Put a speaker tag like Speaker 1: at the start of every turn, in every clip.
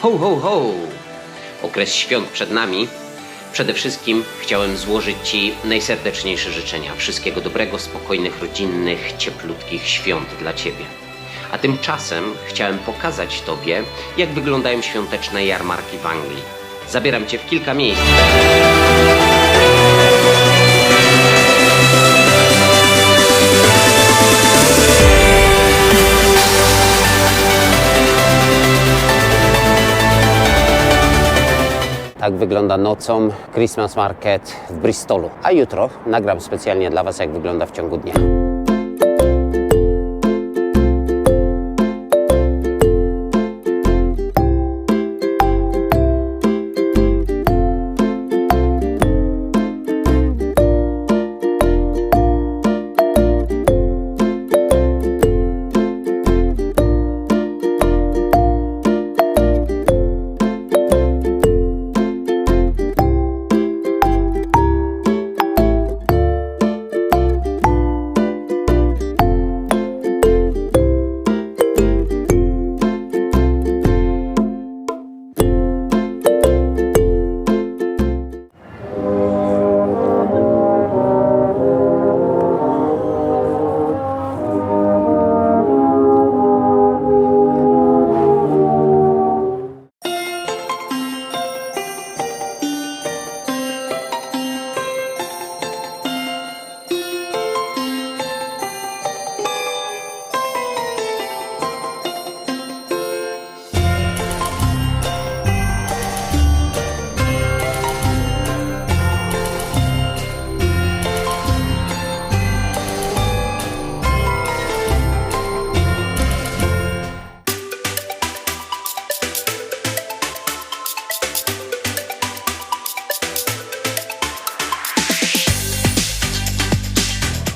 Speaker 1: Ho, ho, ho! Okres świąt przed nami. Przede wszystkim chciałem złożyć Ci najserdeczniejsze życzenia. Wszystkiego dobrego, spokojnych, rodzinnych, cieplutkich świąt dla Ciebie. A tymczasem chciałem pokazać Tobie, jak wyglądają świąteczne jarmarki w Anglii. Zabieram Cię w kilka miejsc. Tak wygląda nocą Christmas Market w Bristolu. A jutro nagram specjalnie dla Was, jak wygląda w ciągu dnia.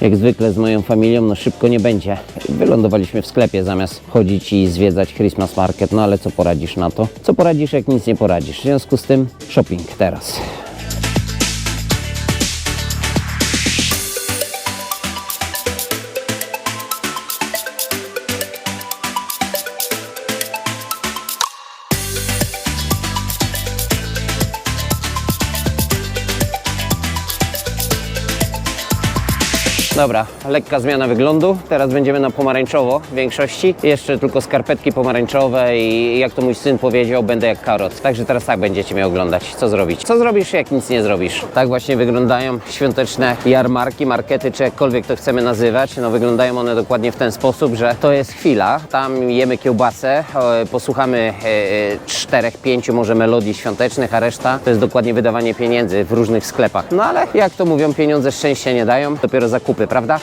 Speaker 1: Jak zwykle z moją familią, no szybko nie będzie. Wylądowaliśmy w sklepie zamiast chodzić i zwiedzać Christmas Market, no ale co poradzisz na to? Co poradzisz, jak nic nie poradzisz? W związku z tym shopping teraz. Dobra, lekka zmiana wyglądu. Teraz będziemy na pomarańczowo w większości. Jeszcze tylko skarpetki pomarańczowe i jak to mój syn powiedział, będę jak karot. Także teraz tak będziecie mnie oglądać. Co zrobić? Co zrobisz, jak nic nie zrobisz? Tak właśnie wyglądają świąteczne jarmarki, markety, czy jakkolwiek to chcemy nazywać. No wyglądają one dokładnie w ten sposób, że to jest chwila. Tam jemy kiełbasę, e, posłuchamy e, czterech, pięciu może melodii świątecznych, a reszta to jest dokładnie wydawanie pieniędzy w różnych sklepach. No ale jak to mówią, pieniądze szczęścia nie dają, dopiero zakupy, prawda?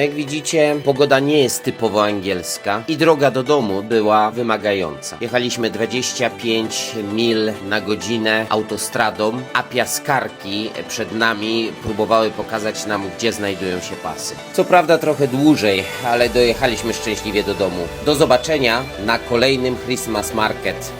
Speaker 1: Jak widzicie, pogoda nie jest typowo angielska i droga do domu była wymagająca. Jechaliśmy 25 mil na godzinę autostradą, a piaskarki przed nami próbowały pokazać nam, gdzie znajdują się pasy. Co prawda trochę dłużej, ale dojechaliśmy szczęśliwie do domu. Do zobaczenia na kolejnym Christmas Market